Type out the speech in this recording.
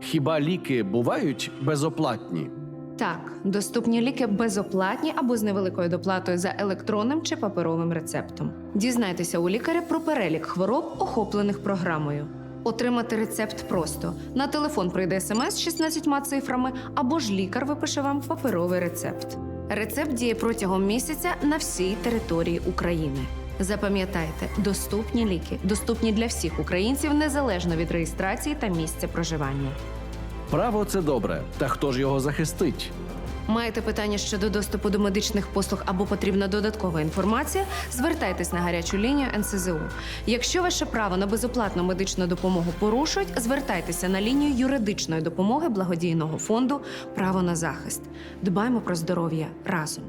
Хіба ліки бувають безоплатні? Так, доступні ліки безоплатні або з невеликою доплатою за електронним чи паперовим рецептом. Дізнайтеся у лікаря про перелік хвороб, охоплених програмою. Отримати рецепт просто на телефон прийде смс з 16 цифрами, або ж лікар випише вам паперовий рецепт. Рецепт діє протягом місяця на всій території України. Запам'ятайте, доступні ліки доступні для всіх українців незалежно від реєстрації та місця проживання. Право це добре. Та хто ж його захистить? Маєте питання щодо доступу до медичних послуг або потрібна додаткова інформація? Звертайтесь на гарячу лінію НСЗУ. Якщо ваше право на безоплатну медичну допомогу порушують, звертайтеся на лінію юридичної допомоги благодійного фонду Право на захист. Дбаймо про здоров'я разом.